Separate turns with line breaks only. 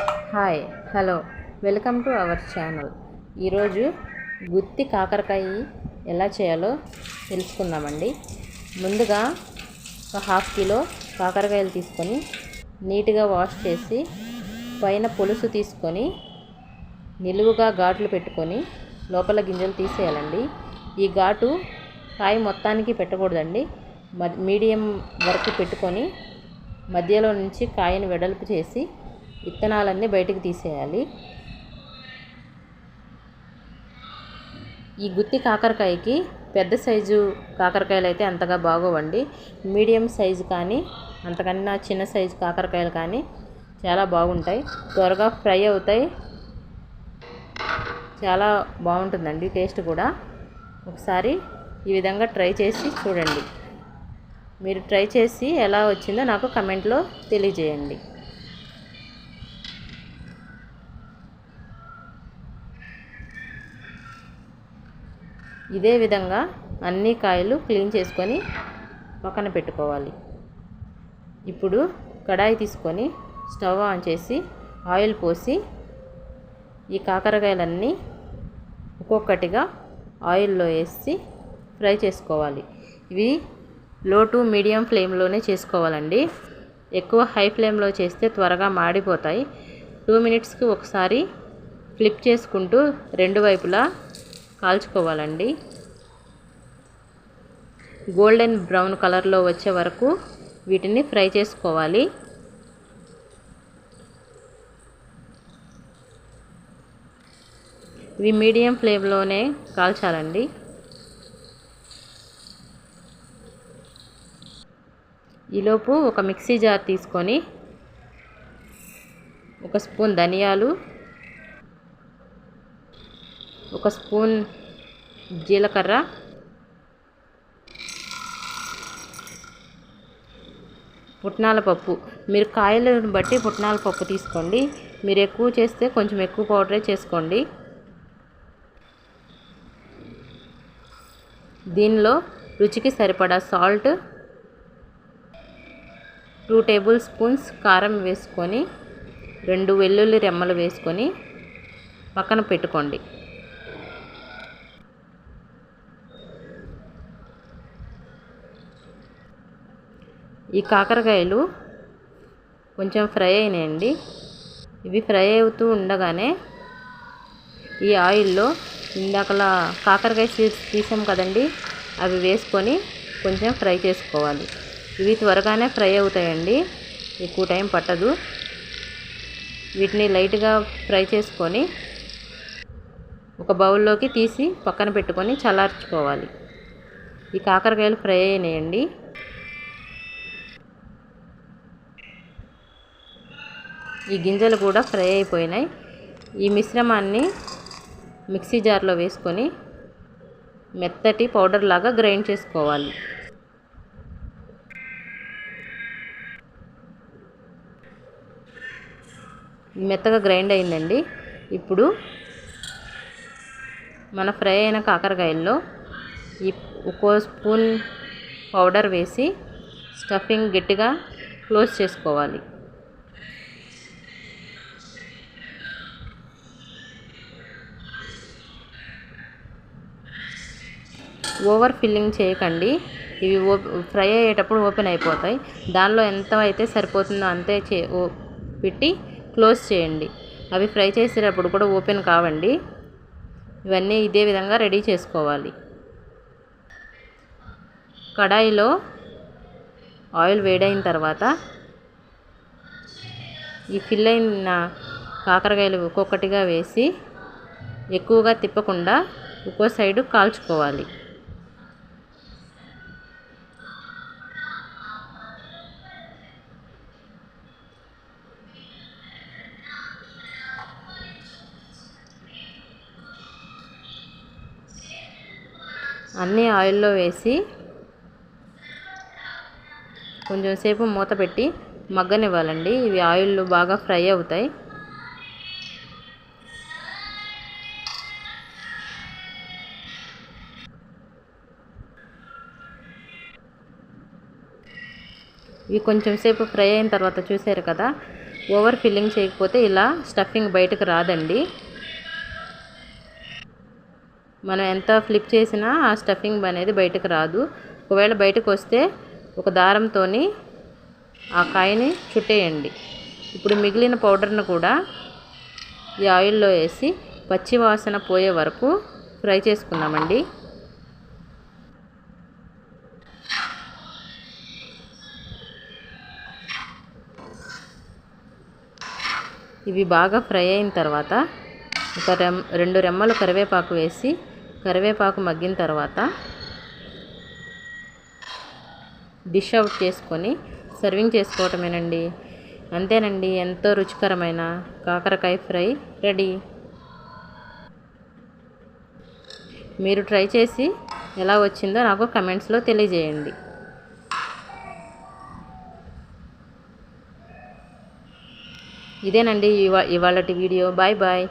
Hi hello. Welcome to our channel. ఈరోజు గుత్తి కాకరకాయ ఎలా చేయాలో తెలుసుకుందామండి. ముందుగా ఒక హాఫ్ కిలో కాకరకాయలు తీసుకొని నీట్గా వాష్ చేసి పైన పులుసు తీసుకొని నిలువుగా ఘాట్లు పెట్టుకొని లోపల గింజలు తీసేయాలండి. ఈ ఘాటు కాయ మొత్తానికి పెట్టకూడదండి. మ- మీడియం వరకు పెట్టుకొని మధ్యలో నుంచి కాయను వెడల్పు చేసి విత్తనాలన్నీ బయటికి తీసేయాలి. ఈ గుత్తి కాకరకాయకి పెద్ద సైజు కాకరకాయలు అయితే అంతగా బాగోవండి. మీడియం సైజు కానీ అంతకన్నా చిన్న సైజు కాకరకాయలు కానీ చాలా బాగుంటాయి. త్వరగా ఫ్రై అవుతాయి. చాలా బాగుంటుందండి టేస్ట్ కూడా. ఒకసారి ఈ విధంగా ట్రై చేసి చూడండి. మీరు ట్రై చేసి ఎలా వచ్చిందో నాకు కమెంట్లో తెలియజేయండి. ఇదే విధంగా అన్ని కాయలు క్లీన్ చేసుకొని పక్కన పెట్టుకోవాలి. ఇప్పుడు కడాయి తీసుకొని స్టవ్ ఆన్ చేసి ఆయిల్ పోసి ఈ కాకరకాయలన్నీ ఒక్కొక్కటిగా ఆయిల్లో వేసి ఫ్రై చేసుకోవాలి. ఇవి లో టు మీడియం ఫ్లేమ్లోనే చేసుకోవాలండి. ఎక్కువ హై ఫ్లేమ్లో చేస్తే త్వరగా మాడిపోతాయి. టూ మినిట్స్కి ఒకసారి ఫ్లిప్ చేసుకుంటూ రెండు వైపులా కాల్చుకోవాలండి. గోల్డెన్ బ్రౌన్ కలర్లో వచ్చే వరకు వీటిని ఫ్రై చేసుకోవాలి. ఇవి మీడియం ఫ్లేమ్లోనే కాల్చాలండి. ఈలోపు ఒక మిక్సీ జార్ తీసుకొని ఒక స్పూన్ ధనియాలు ఒక స్పూన్ జీలకర్ర. పుట్నాల పప్పు. మీరు కాయలను బట్టి పుట్నాల పప్పు తీసుకోండి. మీరు ఎక్కువ చేస్తే కొంచెం ఎక్కువ పౌడరే చేసుకోండి. దీనిలో రుచికి సరిపడా సాల్ట్ టూ టేబుల్ స్పూన్స్ కారం వేసుకొని రెండు వెల్లుల్లి రెమ్మలు వేసుకొని పక్కన పెట్టుకోండి. ఈ కాకరకాయలు కొంచెం ఫ్రై అయినాయండి. ఇవి ఫ్రై అవుతూ ఉండగానే ఈ ఆయిల్లో ఇందాకలా కాకరకాయ సీడ్స్ తీసాం కదండి అవి వేసుకొని కొంచెం ఫ్రై చేసుకోవాలి. ఇవి త్వరగానే ఫ్రై అవుతాయండి ఎక్కువ టైం పట్టదు. వీటిని లైట్గా ఫ్రై చేసుకొని ఒక బౌల్లోకి తీసి పక్కన పెట్టుకొని చల్లార్చుకోవాలి. ఈ కాకరకాయలు ఫ్రై అయినాయండి. ఈ గింజలు కూడా ఫ్రై అయిపోయినాయి. ఈ మిశ్రమాన్ని మిక్సీ జార్లో వేసుకొని మెత్తటి పౌడర్ లాగా గ్రైండ్ చేసుకోవాలి. మెత్తగా గ్రైండ్ అయిందండి. ఇప్పుడు మన ఫ్రై అయిన కాకరకాయల్లో ఈ ఒక్కో స్పూన్ పౌడర్ వేసి స్టఫింగ్ గట్టిగా క్లోజ్ చేసుకోవాలి. ఓవర్ ఫిల్లింగ్ చేయకండి. ఇవి ఓ ఫ్రై అయ్యేటప్పుడు ఓపెన్ అయిపోతాయి. దానిలో ఎంత అయితే సరిపోతుందో అంతే చే ఓ పెట్టి క్లోజ్ చేయండి. అవి ఫ్రై చేసేటప్పుడు కూడా ఓపెన్ కావండి. ఇవన్నీ ఇదే విధంగా రెడీ చేసుకోవాలి. కడాయిలో ఆయిల్ వేడైన తర్వాత ఈ ఫిల్ అయిన కాకరకాయలు ఒక్కొక్కటిగా వేసి ఎక్కువగా తిప్పకుండా ఒక్కో సైడు కాల్చుకోవాలి. అన్నీ ఆయిల్లో వేసి కొంచెం సేపు మూత పెట్టి మగ్గనివ్వాలండి. ఇవి ఆయిల్ బాగా ఫ్రై అవుతాయి. ఇవి కొంచెం సేపు ఫ్రై అయిన తర్వాత చూసారు కదా ఓవర్ ఫిల్లింగ్ చేయకపోతే ఇలా స్టఫింగ్ బయటకు రాదండి. మనం ఎంత ఫ్లిప్ చేసినా ఆ స్టఫింగ్ అనేది బయటకు రాదు. ఒకవేళ బయటకు వస్తే ఒక దారంతో ఆ కాయని చుట్టేయండి. ఇప్పుడు మిగిలిన పౌడర్ను కూడా ఈ ఆయిల్లో వేసి పచ్చి వాసన పోయే వరకు ఫ్రై చేసుకున్నామండి ఇవి బాగా ఫ్రై అయిన తర్వాత ఒక రెమ్ రెండు రెమ్మలు కరివేపాకు వేసి కరివేపాకు మగ్గిన తర్వాత డిష్ అవుట్ చేసుకొని సర్వింగ్ చేసుకోవటమేనండి. అంతేనండి ఎంతో రుచికరమైన కాకరకాయ ఫ్రై రెడీ. మీరు ట్రై చేసి ఎలా వచ్చిందో నాకు కమెంట్స్లో తెలియజేయండి. ఇదేనండి ఇవా ఇవాళటి వీడియో బాయ్ బాయ్